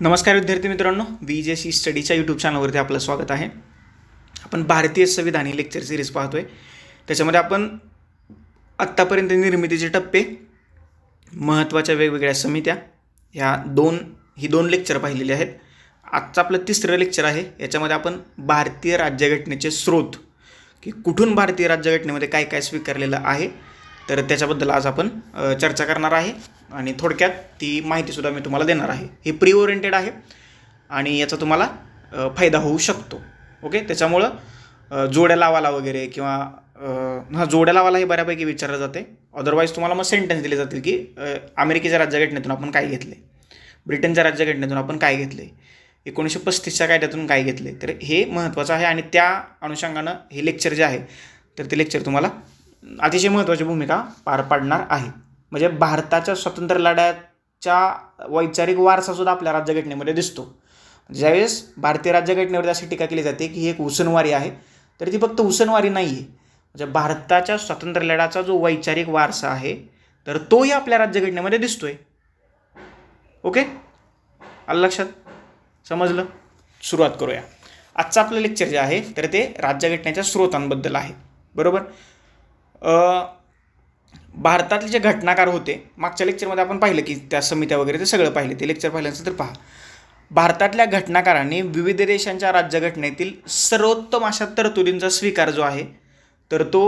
नमस्कार विद्यार्थी मित्रांनो वी जे सी स्टडीच्या यूट्यूब चॅनलवरती आपलं स्वागत आहे. आपण भारतीय संविधान ही लेक्चर सिरीज पाहतो आहे त्याच्यामध्ये आपण आत्तापर्यंत निर्मितीचे टप्पे महत्त्वाच्या वेगवेगळ्या समित्या ह्या दोन ही दोन लेक्चर पाहिलेली आहेत. आजचं आपलं तिसरं लेक्चर आहे. याच्यामध्ये आपण भारतीय राज्यघटनेचे स्रोत की कुठून भारतीय राज्यघटनेमध्ये काय काय स्वीकारलेलं आहे तर त्याच्याबद्दल आज आपण चर्चा करणार आहे. आणि थोडक्यात ती माहितीसुद्धा मी तुम्हाला देणार आहे. हे प्री ओरिएंटेड आहे आणि याचा तुम्हाला फायदा होऊ शकतो. ओके? त्याच्यामुळं जोड्या लावाला वगैरे किंवा हां हा जोड्या लावाला हे बऱ्यापैकी विचारलं जाते. अदरवाईज तुम्हाला मग सेंटेन्स दिले जातील की अमेरिकेच्या राज्यघटनेतून आपण काय घेतले? ब्रिटनच्या राज्यघटनेतून आपण काय घेतले? एकोणीसशे पस्तीसच्या कायद्यातून काय घेतले? तर हे महत्त्वाचं आहे आणि त्या अनुषंगानं हे लेक्चर जे आहे तर ते लेक्चर तुम्हाला अतिशय महत्त्वाची भूमिका पार पाडणार आहे. म्हणजे भारताच्या स्वातंत्र्य लढ्याच्या वैचारिक वारसासुद्धा आपल्या राज्यघटनेमध्ये दिसतो. ज्यावेळेस भारतीय राज्यघटनेवरती अशी टीका केली जाते की ही एक उसनवारी आहे तर ती फक्त उसनवारी नाही आहे म्हणजे भारताच्या स्वातंत्र्य लढ्याचा जो वैचारिक वारसा आहे तर तोही आपल्या राज्यघटनेमध्ये दिसतो आहे ओके? आलं लक्षात? समजलं? सुरुवात करूया. आजचं आपलं लेक्चर जे आहे तर ते राज्यघटनेच्या स्रोतांबद्दल आहे. बरोबर? भारतातले जे घटनाकार होते मागच्या लेक्चरमध्ये आपण पाहिलं की त्या समित्या वगैरे ते सगळं पाहिलं ते लेक्चर पाहिल्यानंतर तर पहा. भारतातल्या घटनाकारांनी विविध देशांच्या राज्यघटनेतील सर्वोत्तम अशा तरतुदींचा स्वीकार जो आहे तर तो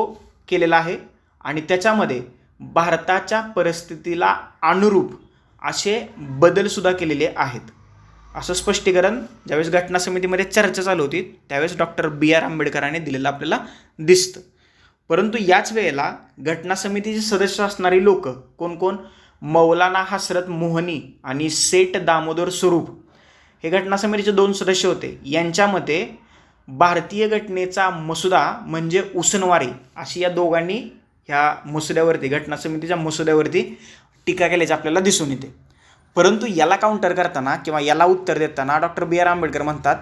केलेला आहे. आणि त्याच्यामध्ये भारताच्या परिस्थितीला अनुरूप असे बदलसुद्धा केलेले आहेत. असं स्पष्टीकरण ज्यावेळेस घटना समितीमध्ये चर्चा चालू होती त्यावेळेस डॉक्टर बी आर आंबेडकरांनी दिलेलं आपल्याला दिसतं. परंतु याच वेळेला घटना समितीचे सदस्य असणारी लोक कोण कोण? मौलाना हसरत मोहनी आणि सेट दामोदर स्वरूप. हे घटना समितीचे दोन सदस्य होते. यांच्या मते भारतीय घटनेचा मसुदा म्हणजे उसनवारी अशी या दोघांनी ह्या मसुद्यावरती घटना समितीच्या मसुद्यावरती टीका केल्याचे आपल्याला दिसून येते. परंतु याला काउंटर करताना किंवा याला उत्तर देताना डॉक्टर बी आर आंबेडकर म्हणतात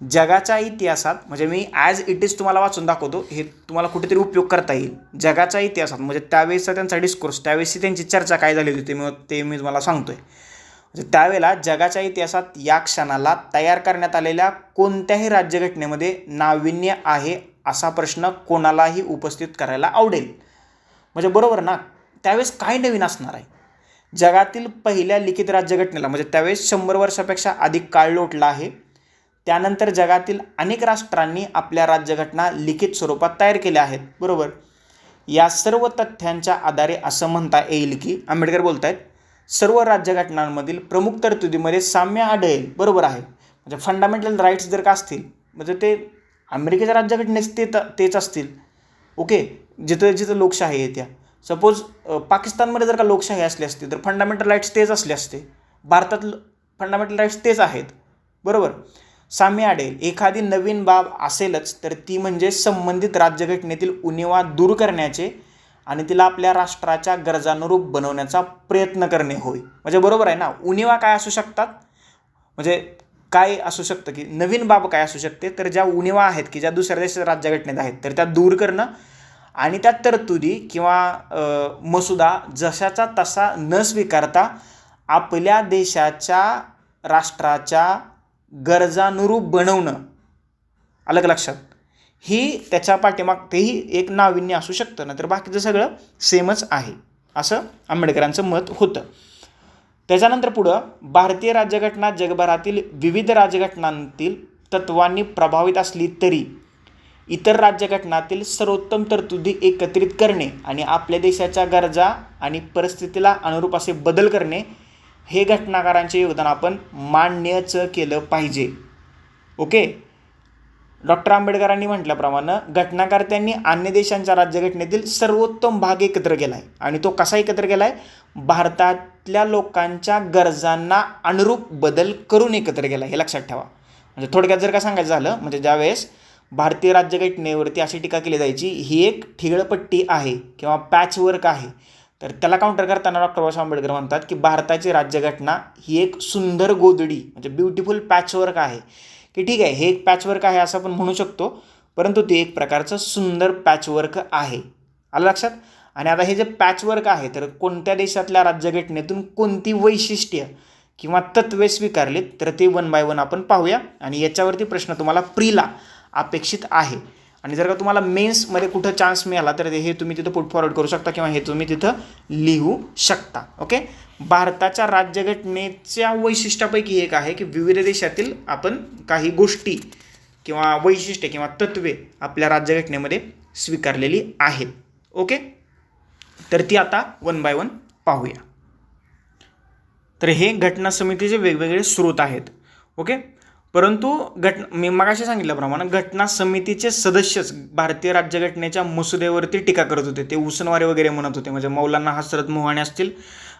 जगाच्या इतिहासात म्हणजे मी ॲज इट इज तुम्हाला वाचून दाखवतो हे तुम्हाला कुठेतरी उपयोग करता येईल. जगाच्या इतिहासात म्हणजे त्यावेळेसचा त्यांचा डिस्कोर्स त्यावेळेसची त्यांची चर्चा काय झाली होती ते मी ते मी तुम्हाला सांगतोय. म्हणजे त्यावेळेला जगाच्या इतिहासात या क्षणाला तयार करण्यात आलेल्या कोणत्याही राज्यघटनेमध्ये नाविन्य आहे असा प्रश्न कोणालाही उपस्थित करायला आवडेल. म्हणजे बरोबर ना? त्यावेळेस काय नवीन असणार आहे? जगातील पहिल्या लिखित राज्यघटनेला म्हणजे त्यावेळेस शंभर वर्षापेक्षा अधिक काळ लोटला आहे. त्यानंतर जगातील अनेक राष्ट्रांनी आपल्या राज्यघटना लिखित स्वरूपात तयार केल्या आहेत. बरोबर? या सर्व तथ्यांच्या आधारे असं म्हणता येईल की आंबेडकर बोलत आहेत सर्व राज्यघटनांमधील प्रमुख तरतुदीमध्ये साम्य आढळेल बरोबर आहे. म्हणजे फंडामेंटल राईट्स जर का असतील म्हणजे ते अमेरिकेच्या राज्यघटनेच ते तेच असतील. ओके? जिथं जिथं लोकशाही आहे त्या. सपोज पाकिस्तानमध्ये जर का लोकशाही असली असती तर फंडामेंटल राईट्स तेच असले असते. भारतात फंडामेंटल राईट्स तेच आहेत. बरोबर? साम्य आढळेल. एखादी नवीन बाब असेलच तर ती म्हणजे संबंधित राज्यघटनेतील उणिवा दूर करण्याचे आणि तिला आपल्या राष्ट्राच्या गरजानुरूप बनवण्याचा प्रयत्न करणे होय. म्हणजे बरोबर आहे ना? उणिवा काय असू शकतात? म्हणजे काय असू शकतं की नवीन बाब काय असू शकते? तर ज्या उणिवा आहेत की ज्या दुसऱ्या देशाच्या राज्यघटनेत आहेत तर त्या दूर करणं आणि त्या तरतुदी किंवा मसुदा जशाचा तसा न स्वीकारता आपल्या देशाच्या राष्ट्राच्या गरजानुरूप बनवणं. अलग लक्षात. ही त्याच्या पाठीमाग तेही एक नाविन्य असू शकतं ना तर बाकीचं सगळं सेमच आहे. असं आंबेडकरांचं मत होतं. त्याच्यानंतर पुढं भारतीय राज्यघटना जगभरातील विविध राज्यघटनांतील तत्वांनी प्रभावित असली तरी इतर राज्यघटनातील सर्वोत्तम तरतुदी एकत्रित करणे आणि आपल्या देशाच्या गरजा आणि परिस्थितीला अनुरूप असे बदल करणे हे घटनाकारांचे योगदान आपण मान्यच केलं पाहिजे. ओके? डॉक्टर आंबेडकरांनी म्हटल्याप्रमाणे घटनाकर्त्यांनी अन्य देशांच्या राज्यघटनेतील सर्वोत्तम भाग एकत्र केला आहे आणि तो कसा एकत्र केला आहे भारतातल्या लोकांच्या गरजांना अनुरूप बदल करून एकत्र केला हे लक्षात ठेवा. म्हणजे थोडक्यात जर का सांगायचं झालं म्हणजे ज्यावेळेस भारतीय राज्यघटनेवरती अशी टीका केली जायची ही एक ठिगळपट्टी आहे किंवा पॅचवर्क आहे. तर त्याला काउंटर करताना डॉक्टर बाबासाहेब आंबेडकर म्हणतात की भारताची राज्यघटना ही एक सुंदर गोदडी म्हणजे ब्युटिफुल पॅचवर्क आहे. की ठीक आहे हे एक पॅचवर्क आहे असं आपण म्हणू शकतो परंतु ते एक प्रकारचं सुंदर पॅचवर्क आहे. आलं लक्षात? आणि आता हे जे पॅचवर्क आहे तर कोणत्या देशातल्या राज्यघटनेतून कोणती वैशिष्ट्य किंवा तत्वे स्वीकारलीत तर ते वन बाय वन आपण पाहूया. आणि याच्यावरती प्रश्न तुम्हाला प्रीला अपेक्षित आहे. आणि जर का तुम्हाला मेन्समध्ये कुठं चान्स मिळाला तर हे तुम्ही तिथं पुट फॉरवर्ड करू शकता किंवा हे तुम्ही तिथं लिहू शकता ओके भारताच्या राज्यघटनेच्या वैशिष्ट्यापैकी एक आहे की विविध देशातील आपण काही गोष्टी किंवा वैशिष्ट्ये किंवा तत्वे आपल्या राज्यघटनेमध्ये स्वीकारलेली आहेत ओके तर ती आता वन बाय वन पाहूया. तर हे घटना समितीचे वेगवेगळे स्रोत आहेत ओके परंतु घट मी मगाशी सांगितल्याप्रमाणे घटना समितीचे सदस्यच भारतीय राज्यघटनेच्या मसुदेवरती टीका करत होते. ते उसनवारे वगैरे म्हणत होते. म्हणजे मौलाना हसरत मोहाणे असतील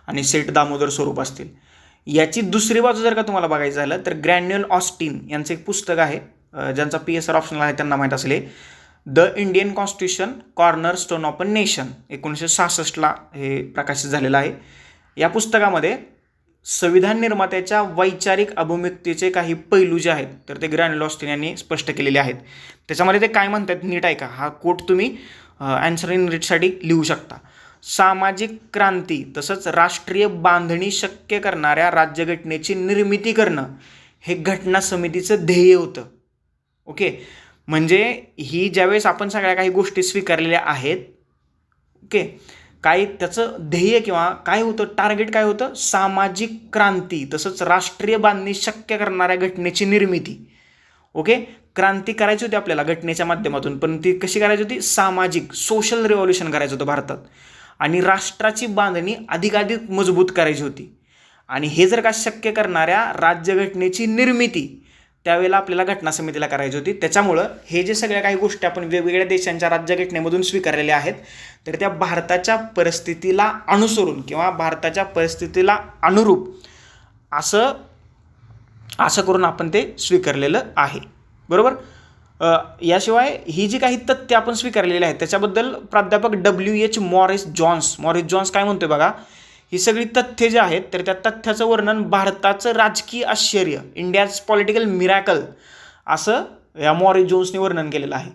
आणि सेठ दामोदर स्वरूप असतील. याची दुसरी बाजू जर का तुम्हाला बघायचं झालं तर ग्रॅन्युअल ऑस्टिन यांचं एक पुस्तक आहे ज्यांचा पी एस आर ऑप्शनल आहे त्यांना माहीत असले the Indian constitution corner stone of a nation एकोणीसशे सहासष्टला हे प्रकाशित झालेलं आहे. या पुस्तकामध्ये संविधान निर्मात्याच्या वैचारिक अभिमुक्तीचे काही पैलू जे आहेत तर ते ग्रँड लॉस्टिन यांनी स्पष्ट केलेले आहेत. त्याच्यामध्ये ते काय म्हणतात नीट ऐका हा कोट तुम्ही अँसर इन रीटसाठी लिहू शकता. सामाजिक क्रांती तसंच राष्ट्रीय बांधणी शक्य करणाऱ्या राज्यघटनेची निर्मिती करणं हे घटना समितीचं ध्येय होतं. ओके? म्हणजे ही ज्यावेळेस आपण सगळ्या काही गोष्टी स्वीकारलेल्या आहेत ओके? काय त्याचं ध्येय किंवा काय होतं टार्गेट काय होतं? सामाजिक क्रांती तसंच राष्ट्रीय बांधणी शक्य करणाऱ्या घटनेची निर्मिती. ओके क्रांती करायची होती आपल्याला घटनेच्या माध्यमातून पण ती कशी करायची होती? सामाजिक सोशल रिव्हॉल्युशन करायचं होतं भारतात. आणि राष्ट्राची बांधणी अधिकाधिक मजबूत करायची होती. आणि हे जर का शक्य करणाऱ्या राज्यघटनेची निर्मिती त्यावेळेला आपल्याला घटना समितीला करायची होती. त्याच्यामुळं हे जे सगळ्या काही गोष्टी आपण वेगवेगळ्या देशांच्या राज्यघटनेमधून स्वीकारलेल्या आहेत तर त्या भारताच्या परिस्थितीला अनुसरून किंवा भारताच्या परिस्थितीला अनुरूप असं असं करून आपण ते स्वीकारलेलं आहे. बरोबर? याशिवाय ही जी काही तथ्य आपण स्वीकारलेली आहेत त्याच्याबद्दल प्राध्यापक W H Morris Jones Morris Jones काय म्हणतोय बघा? ही सगळी तथ्य जी आहेत तर त्या तथ्याचं वर्णन भारताचं राजकीय आश्चर्य इंडियाज पॉलिटिकल मिरॅकल असं या मॉरी जोन्सने वर्णन केलेलं आहे.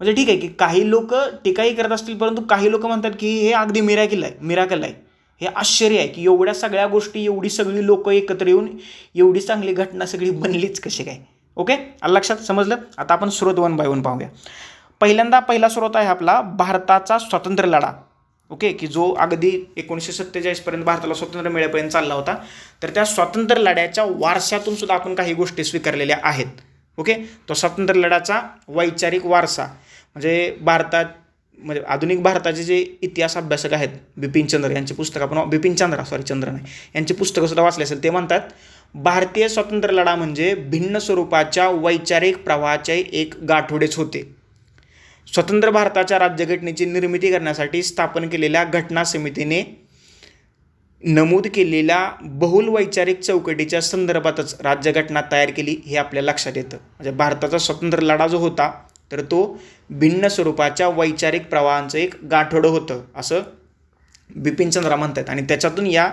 म्हणजे ठीक आहे की काही लोक टीकाही करत असतील परंतु काही लोक म्हणतात की हे अगदी मिरॅकिल आहे मिराकल आहे. हे आश्चर्य आहे की एवढ्या सगळ्या गोष्टी एवढी सगळी लोक एकत्र येऊन एवढी चांगली घटना सगळी बनलीच कशी काय? ओके लक्षात? समजलं? आता आपण स्रोत वन बाय वन पाहूया. पहिल्यांदा पहिला स्रोत आहे आपला भारताचा स्वातंत्र्य लढा. ओके की जो अगदी एकोणीसशे सत्तेचाळीसपर्यंत भारताला स्वातंत्र्य मिळेपर्यंत चालला होता तर त्या स्वातंत्र्य लढ्याच्या वारशातून सुद्धा आपण काही गोष्टी स्वीकारलेल्या आहेत. ओके? तो स्वातंत्र्य लढ्याचा वैचारिक वारसा म्हणजे भारतात म्हणजे आधुनिक भारताचे जे इतिहास अभ्यासक आहेत बिपिन चंद्र यांचे पुस्तक आपण बिपिन चंद्रा सॉरी चंद्र नाही यांचे पुस्तकं सुद्धा असेल ते म्हणतात भारतीय स्वातंत्र्य लढा म्हणजे भिन्न स्वरूपाच्या वैचारिक प्रवाहाचे एक गाठोडेच होते. स्वतंत्र भारताच्या राज्यघटनेची निर्मिती करण्यासाठी स्थापन केलेल्या घटना समितीने नमूद केलेल्या बहुल वैचारिक चौकटीच्या संदर्भातच राज्यघटना तयार केली हे आपल्या लक्षात येतं. म्हणजे भारताचा स्वतंत्र लढा जो होता तर तो भिन्न स्वरूपाच्या वैचारिक प्रवाहांचं एक गाठोडं होतं असं बिपिन चंद्रा म्हणतात आणि त्याच्यातून या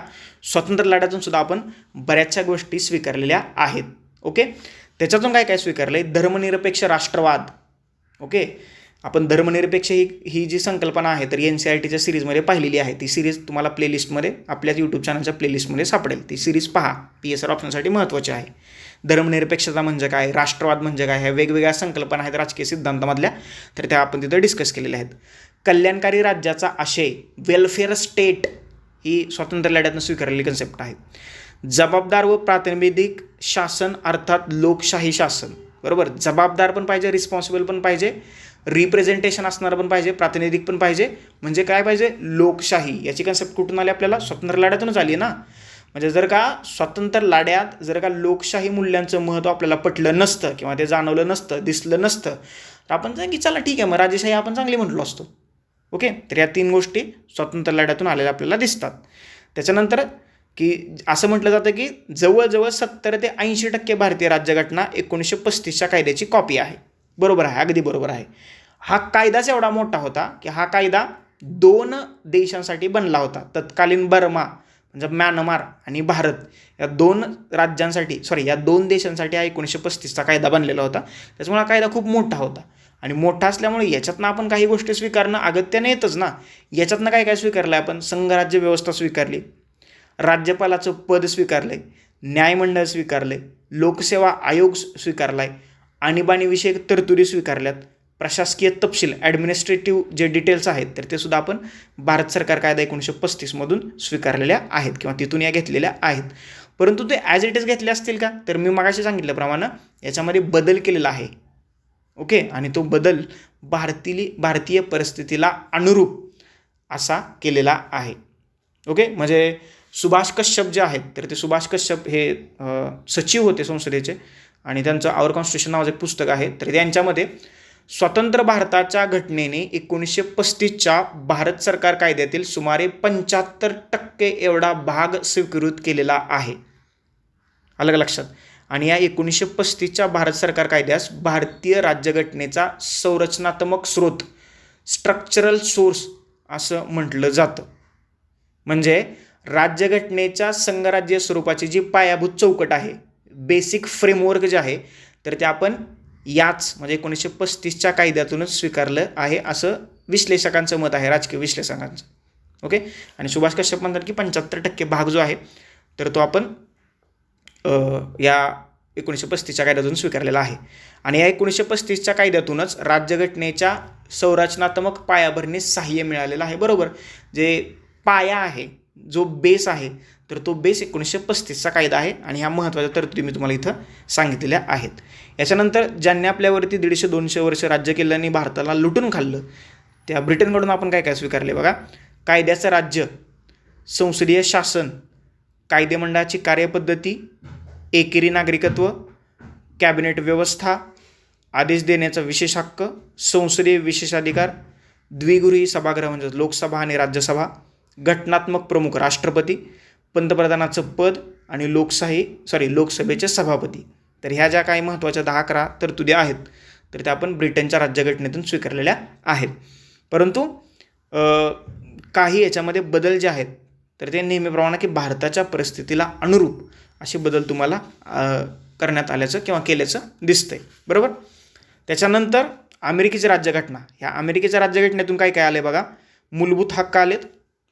स्वतंत्र लढ्यातून सुद्धा आपण बऱ्याचशा गोष्टी स्वीकारलेल्या आहेत. ओके? त्याच्यातून काय काय स्वीकारलं आहे धर्मनिरपेक्ष राष्ट्रवाद. ओके? आपण धर्मनिरपेक्ष ही ही जी संकल्पना आहे तर एन सी आर टीच्या सिरीजमध्ये पाहिलेली आहे. ती सिरीज तुम्हाला प्लेलिस्टमध्ये आपल्याच यूट्यूब चॅनलच्या प्लेलिस्टमध्ये सापडेल. ती सिरीज पहा. पी एस आर ऑप्शनसाठी महत्त्वाची आहे. धर्मनिरपेक्षता म्हणजे काय? राष्ट्रवाद म्हणजे काय? ह्या वेगवेगळ्या संकल्पना आहेत राजकीय सिद्धांतामधल्या. तर त्या आपण तिथं डिस्कस केलेल्या आहेत. कल्याणकारी राज्याचा आशय वेलफेअर स्टेट ही स्वातंत्र्य लढ्यातनं स्वीकारलेली कन्सेप्ट आहे. जबाबदार व प्रातिनिधिक शासन अर्थात लोकशाही शासन. बरोबर? जबाबदार पण पाहिजे रिस्पॉन्सिबल पण पाहिजे. रिप्रेझेंटेशन असणारं पण पाहिजे प्रातिनिधिक पण पाहिजे. म्हणजे काय पाहिजे? लोकशाही. याची कन्सेप्ट कुठून आली आपल्याला? स्वातंत्र्य लढ्यातूनच आली ना. म्हणजे जर का स्वातंत्र्य लढ्यात जर का लोकशाही मूल्यांचं महत्त्व आपल्याला पटलं नसतं किंवा ते जाणवलं नसतं दिसलं नसतं तर आपण की चला ठीक आहे मग राजेशाही आपण चांगली म्हटलो असतो. ओके? तर या तीन गोष्टी स्वातंत्र्य लढ्यातून आलेल्या आपल्याला दिसतात. त्याच्यानंतर की असं म्हटलं जातं की जवळजवळ सत्तर ते ऐंशी टक्के भारतीय राज्यघटना एकोणीसशे पस्तीसच्या कायद्याची कॉपी आहे. बरोबर आहे अगदी बरोबर आहे. हा कायदाच एवढा मोठा होता की हा कायदा दोन देशांसाठी बनला होता. तत्कालीन बर्मा म्हणजे म्यानमार आणि भारत या दोन राज्यांसाठी सॉरी या दोन देशांसाठी हा एकोणीसशे पस्तीसचा कायदा बनलेला होता. त्याच्यामुळे हा कायदा खूप मोठा होता. आणि मोठा असल्यामुळे याच्यातनं आपण काही गोष्टी स्वीकारणं अगत्याने येतच ना. याच्यातनं काय काय स्वीकारलं आहे आपण? संघराज्य व्यवस्था स्वीकारली. राज्यपालाचं पद स्वीकारलं आहे न्यायमंडळ स्वीकारलं आहे लोकसेवा आयोग स्वीकारला आहे आणीबाणीविषयक तरतुदी स्वीकारल्यात. प्रशासकीय तपशील ॲडमिनिस्ट्रेटिव्ह जे डिटेल्स आहेत तर ते सुद्धा आपण भारत सरकार कायदा एकोणीसशे पस्तीसमधून स्वीकारलेल्या आहेत किंवा तिथून या घेतलेल्या आहेत. परंतु ते ॲज इट इज घेतले असतील का? तर मी मगाशी सांगितल्याप्रमाणे याच्यामध्ये बदल केलेला आहे. ओके आणि तो बदल भारतीय भारतीय परिस्थितीला अनुरूप असा केलेला आहे. ओके म्हणजे सुभाष कश्यप जे आहेत तर ते सुभाष कश्यप हे सचिव होते संसदेचे. आणि त्यांचं आवर कॉन्स्टिट्यूशन नावाचं एक पुस्तक आहे. तर त्यांच्यामध्ये स्वतंत्र भारताच्या घटनेने एकोणीसशे पस्तीसच्या भारत सरकार कायद्यातील सुमारे पंच्याहत्तर टक्के एवढा भाग स्वीकृत केलेला आहे. अलग लक्षात. आणि या एकोणीसशे पस्तीसच्या भारत सरकार कायद्यास भारतीय राज्यघटनेचा संरचनात्मक स्रोत स्ट्रक्चरल सोर्स असं म्हटलं जातं. म्हणजे राज्यघटनेच्या संघराज्य स्वरूपाची जी पायाभूत चौकट आहे बेसिक फ्रेमवर्क जे आहे तर ते आपण याच म्हणजे एकोणीसशे पस्तीसच्या कायद्यातूनच स्वीकारलं आहे असं विश्लेषकांचं मत आहे राजकीय विश्लेषकांचं. ओके आणि सुभाष कश्यप म्हणतात की पंच्याहत्तर टक्के भाग जो आहे तर तो आपण या एकोणीसशे पस्तीसच्या कायद्यातून स्वीकारलेला आहे. आणि या एकोणीसशे पस्तीसच्या कायद्यातूनच राज्यघटनेच्या संरचनात्मक पायाभरणीस सहाय्य मिळालेलं आहे. बरोबर? जे पाया आहे जो बेस आहे तर तो बेस एकोणीसशे पस्तीसचा कायदा आहे आणि ह्या महत्त्वाच्या तरतुदी मी तुम्हाला इथं सांगितलेल्या आहेत. याच्यानंतर ज्यांनी आपल्यावरती दीडशे दोनशे वर्ष राज्य केल्याने आणि भारताला लुटून खाल्लं त्या ब्रिटनकडून आपण काय काय स्वीकारले बघा? कायद्याचं राज्य संसदीय शासन कायदेमंडळाची कार्यपद्धती एकेरी नागरिकत्व कॅबिनेट व्यवस्था आदेश देण्याचा विशेष हक्क संसदीय विशेषाधिकार द्विगृही सभागृह म्हणजे लोकसभा आणि राज्यसभा घटनात्मक प्रमुख राष्ट्रपती पंतप्रधानाचं पद आणि लोकशाही सॉरी लोकसभेचे सभापती. तर ह्या ज्या काही महत्त्वाच्या दहा अकरा तरतुदी आहेत. तर त्या आपण ब्रिटनच्या राज्यघटनेतून स्वीकारलेल्या आहेत. परंतु काही याच्यामध्ये बदल जे आहेत तर ते नेहमीप्रमाणे की भारताच्या परिस्थितीला अनुरूप असे बदल तुम्हाला करण्यात आल्याचं किंवा केल्याचं दिसतंय. बरोबर? त्याच्यानंतर अमेरिकेची राज्यघटना. ह्या अमेरिकेच्या राज्यघटनेतून काय काय आले बघा? मूलभूत हक्क आलेत.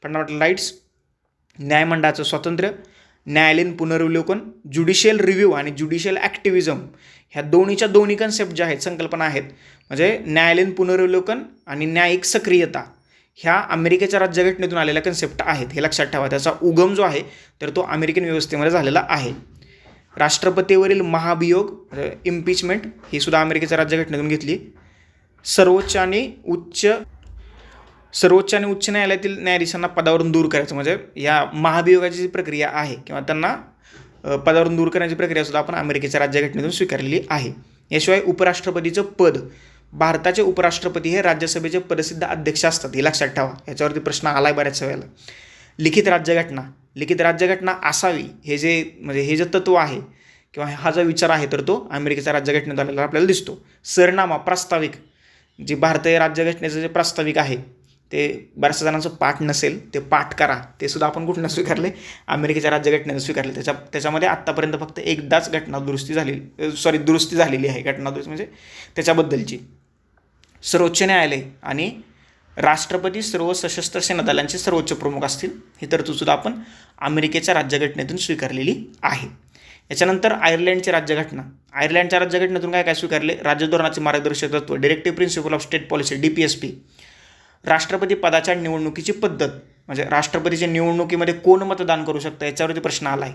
फंडामेंटल राईट्स न्यायमंडळाचं स्वातंत्र्य न्यायालयीन पुनर्वलोकन ज्युडिशियल रिव्ह्यू आणि ज्युडिशियल ॲक्टिव्हिजम ह्या दोन्हीच्या दोन्ही कन्सेप्ट ज्या आहेत संकल्पना आहेत म्हणजे न्यायालयीन पुनर्वलोकन आणि न्यायिक सक्रियता ह्या अमेरिकेच्या राज्यघटनेतून आलेल्या कन्सेप्ट आहेत. हे लक्षात ठेवा. त्याचा उगम जो आहे तर तो अमेरिकन व्यवस्थेमध्ये झालेला आहे. राष्ट्रपतीवरील महाभियोग म्हणजे इम्पिचमेंट ही सुद्धा अमेरिकेच्या राज्यघटनेतून घेतली. सर्वोच्च आणि उच्च सर्वोच्च आणि उच्च न्यायालयातील न्यायाधीशांना पदावरून दूर करायचं म्हणजे या महाभियोगाची जी प्रक्रिया आहे किंवा त्यांना पदावरून दूर करण्याची प्रक्रिया सुद्धा आपण अमेरिकेच्या राज्यघटनेतून स्वीकारलेली आहे. याशिवाय उपराष्ट्रपतीचं पद भारताचे उपराष्ट्रपती हे राज्यसभेचे प्रसिद्ध अध्यक्ष असतात. हे लक्षात ठेवा. याच्यावरती प्रश्न आलाय बऱ्याच वेळेला. लिखित राज्यघटना. लिखित राज्यघटना असावी हे जे म्हणजे हे जे तत्व आहे किंवा हा जो विचार आहे तर तो अमेरिकेच्या राज्यघटनेत आलेला आपल्याला दिसतो. सरनामा प्रास्ताविक. जी भारतीय राज्यघटनेचं जे प्रास्ताविक आहे ते बऱ्याचशा जणांचं पाठ नसेल ते पाठ करा. ते सुद्धा आपण कुठनं स्वीकारले? अमेरिकेच्या राज्यघटनेनं स्वीकारले. त्याच्या त्याच्यामध्ये आत्तापर्यंत फक्त एकदाच घटना दुरुस्ती झालेली सॉरी दुरुस्ती झालेली आहे घटना दुरुस्ती म्हणजे त्याच्याबद्दलची. सर्वोच्च न्यायालय आणि राष्ट्रपती सर्व सशस्त्र सेना दलांचे सर्वोच्च प्रमुख असतील ही तरतूदसुद्धा आपण अमेरिकेच्या राज्यघटनेतून स्वीकारलेली आहे. याच्यानंतर आयर्लंडची राज्यघटना. आयर्लंडच्या राज्यघटनेतून काय काय स्वीकारले? राज्यधोरणाचे मार्गदर्शक तत्व directive principle of state policy D P S P राष्ट्रपती पदाच्या निवडणुकीची पद्धत म्हणजे राष्ट्रपतीच्या निवडणुकीमध्ये कोण मतदान करू शकतं याच्यावरती प्रश्न आला आहे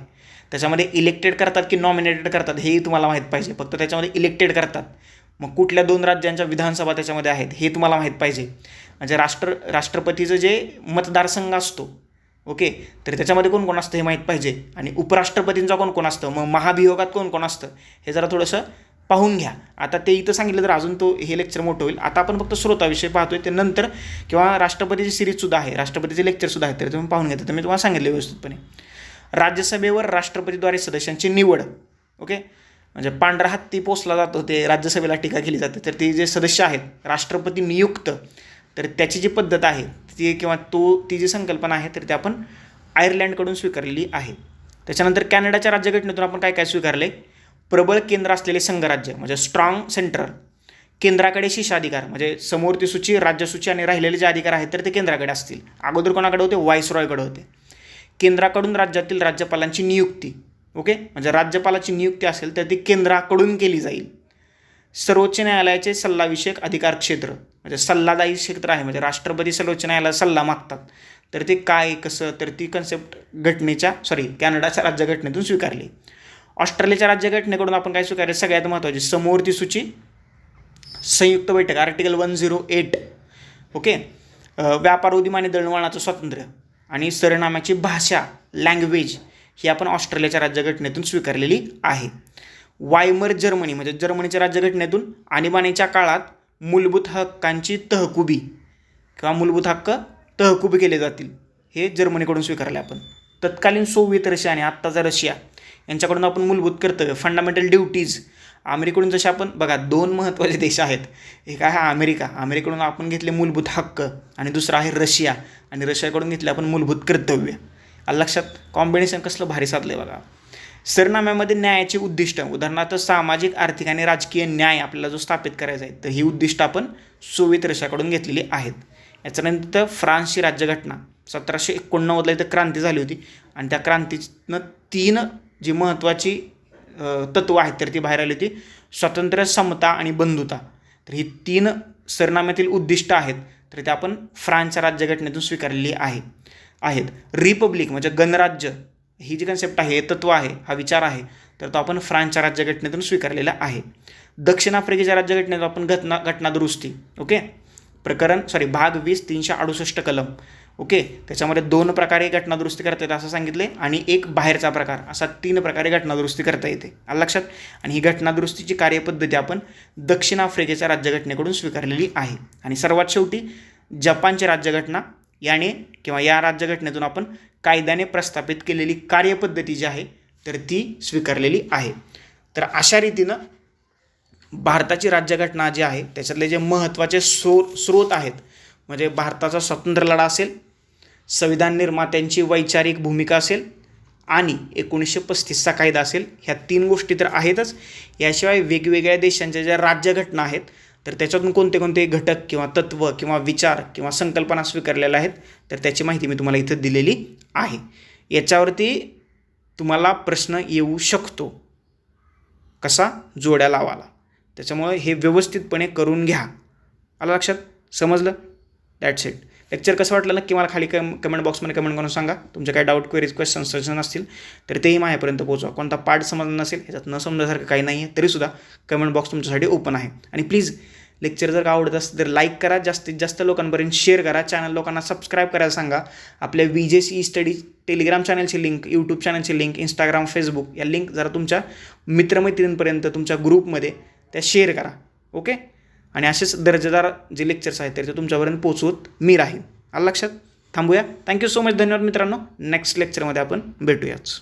त्याच्यामध्ये इलेक्टेड करतात की नॉमिनेटेड करतात हेही तुम्हाला माहीत पाहिजे. फक्त त्याच्यामध्ये इलेक्टेड करतात. मग कुठल्या दोन राज्यांच्या विधानसभा त्याच्यामध्ये आहेत हे तुम्हाला माहीत पाहिजे. म्हणजे राष्ट्र राष्ट्रपतीचं जे मतदारसंघ असतो ओके तर त्याच्यामध्ये कोण कोण असतं हे माहीत पाहिजे. आणि उपराष्ट्रपतींचा कोण कोण असतं मग महाभियोगात कोण कोण असतं हे जरा थोडंसं पाहून घ्या. आता ते इथं सांगितलं तर अजून तो हे लेक्चर मोठं होईल. आता आपण फक्त स्रोताविषयी पाहतोय. ते नंतर किंवा राष्ट्रपतीची सिरीजसुद्धा आहे. राष्ट्रपतीचे लेक्चरसुद्धा आहे तर तुम्ही पाहून घेता तर मी तुम्हाला सांगितलं व्यवस्थितपणे. राज्यसभेवर राष्ट्रपतीद्वारे सदस्यांची निवड. ओके? म्हणजे पांढरा हत्ती पोचला जातो. ते राज्यसभेला टीका केली जाते. तर ते जे सदस्य आहेत राष्ट्रपती नियुक्त तर त्याची जी पद्धत आहे ती किंवा तो ती जी संकल्पना आहे तर ती आपण आयर्लंडकडून स्वीकारलेली आहे. त्याच्यानंतर कॅनडाच्या राज्यघटनेतून आपण काय काय स्वीकारले प्रबळ केंद्र असलेले संघराज्य म्हणजे स्ट्रॉंग सेंटर केंद्राकडे शिशाधिकार म्हणजे समोरती सूची राज्यसूची आणि राहिलेले जे अधिकार आहेत तर ते केंद्राकडे असतील. अगोदर कोणाकडे होते? रॉयकडे होते. केंद्राकडून राज्यातील राज्यपालांची नियुक्ती ओके? म्हणजे राज्यपालाची नियुक्ती असेल तर ती केंद्राकडून केली जाईल. सर्वोच्च न्यायालयाचे सल्लाविषयक अधिकार क्षेत्र म्हणजे सल्लादायी क्षेत्र आहे म्हणजे राष्ट्रपती सर्वोच्च न्यायालयाला सल्ला मागतात. तर ते काय कसं? तर ती कन्सेप्ट घटनेच्या सॉरी कॅनडाच्या राज्यघटनेतून स्वीकारली. ऑस्ट्रेलियाच्या राज्यघटनेकडून आपण काय स्वीकारले सगळ्यात महत्त्वाची समोरती सूची. संयुक्त बैठक article one zero eight okay व्यापार उद्यम आणि दळणवळणाचं स्वातंत्र्य आणि सरनाम्याची भाषा लँग्वेज ही आपण ऑस्ट्रेलियाच्या राज्यघटनेतून स्वीकारलेली आहे. वायमर जर्मनी म्हणजे जर्मनीच्या राज्यघटनेतून आणीबाणीच्या काळात मूलभूत हक्कांची तहकुबी किंवा मूलभूत हक्क तहकुबी केले जातील. हे जर्मनीकडून स्वीकारले आपण. तत्कालीन सोव्हिएत रशिया आणि आत्ताचा रशिया. यांच्याकडून आपण मूलभूत कर्तव्य फंडामेंटल ड्युटीज अमेरिकेकडून जसे आपण बघा दोन महत्त्वाचे देश आहेत. एक आहे अमेरिका. अमेरिकेकडून आपण घेतले मूलभूत हक्क आणि दुसरा आहे रशिया. आणि रशियाकडून घेतले आपण मूलभूत कर्तव्य. लक्षात कॉम्बिनेशन कसलं भारी साधलं आहे बघा. सरनाम्यामध्ये न्यायाचे उद्दिष्ट. उदाहरणार्थ सामाजिक आर्थिक आणि राजकीय न्याय आपल्याला जो स्थापित करायचा आहे तर ही उद्दिष्ट आपण सोवियत रशियाकडून घेतलेली आहेत. याच्यानंतर फ्रान्सची राज्यघटना. सतराशे एकोणनव्वदला इथं क्रांती झाली होती. आणि त्या क्रांतीनं तीन जी महत्त्वाची तत्त्व आहेत तर ती बाहेर आली होती. स्वातंत्र्य समता आणि बंधुता. तर ही तीन सरनाम्यातील उद्दिष्ट आहेत तर ते आपण फ्रान्सच्या राज्यघटनेतून स्वीकारलेली आहे आहेत. रिपब्लिक म्हणजे गणराज्य ही जी कन्सेप्ट आहे हे तत्व आहे हा विचार आहे तर तो आपण फ्रान्सच्या राज्यघटनेतून स्वीकारलेला आहे. दक्षिण आफ्रिकेच्या राज्यघटनेतून आपण घटना घटनादुरुस्ती ओके? प्रकरण सॉरी भाग वीस तीनशे अडुसष्ट कलम. ओके? त्याच्यामध्ये दोन प्रकारे घटनादुरुस्ती करता येते असं सांगितले आणि एक बाहेरचा प्रकार असा तीन प्रकारे घटनादुरुस्ती करता येते. आलं लक्षात? आणि ही घटनादुरुस्तीची कार्यपद्धती आपण दक्षिण आफ्रिकेच्या राज्यघटनेकडून स्वीकारलेली आहे. आणि सर्वात शेवटी जपानची राज्यघटना याने किंवा या राज्यघटनेतून आपण कायद्याने प्रस्थापित केलेली कार्यपद्धती जी आहे तर ती स्वीकारलेली आहे. तर अशा रीतीनं भारताची राज्यघटना जी आहे त्याच्यातले जे महत्त्वाचे स्रो स्रोत आहेत म्हणजे भारताचा स्वातंत्र्य लढा असेल संविधान निर्मात्यांची वैचारिक भूमिका असेल आणि एकोणीसशे पस्तीसचा कायदा असेल ह्या तीन गोष्टी तर आहेतच. याशिवाय वेगवेगळ्या देशांच्या ज्या राज्यघटना आहेत तर त्याच्यातून कोणते कोणते घटक किंवा तत्त्व किंवा विचार किंवा संकल्पना स्वीकारलेल्या आहेत तर त्याची माहिती मी तुम्हाला इथं दिलेली आहे. याच्यावरती तुम्हाला प्रश्न येऊ शकतो. कसा? जोड्या लावाला त्याच्यामुळे हे व्यवस्थितपणे करून घ्या. आलं लक्षात? समजलं? दॅट्स इट लेक्चर कसं वाटलं नक्की मला खाली कम कमेंट बॉक्समध्ये कमेंट करून सांगा. तुमचे काही डाऊट क्वेरीज क्वेश्चन सजेशन असतील तर तेही माझ्यापर्यंत पोहोचवा. कोणता पार्ट समजला नसेल ह्याच्यात न समजल्यासारखं काही नाही आहे तरीसुद्धा कमेंट बॉक्स तुमच्यासाठी ओपन आहे. आणि प्लीज लेक्चर जर का आवडत असेल तर लाईक करा. जास्तीत जास्त लोकांपर्यंत शेअर करा. चॅनल लोकांना सबस्क्राईब करायला सांगा. आपल्या V J C study Telegram चॅनलची link YouTube चॅनलची लिंक इंस्टाग्राम फेसबुक या लिंक जरा तुमच्या मित्रमैत्रिणींपर्यंत तुमच्या ग्रुपमध्ये त्या शेअर करा. ओके आणि असेच दर्जेदार जे लेक्चर्स आहेत ते तुमच्यापर्यंत पोचवत मी राहीन. आलं लक्षात? थांबूया. थँक्यू सो मच धन्यवाद मित्रांनो. नेक्स्ट लेक्चरमध्ये आपण भेटूयाच.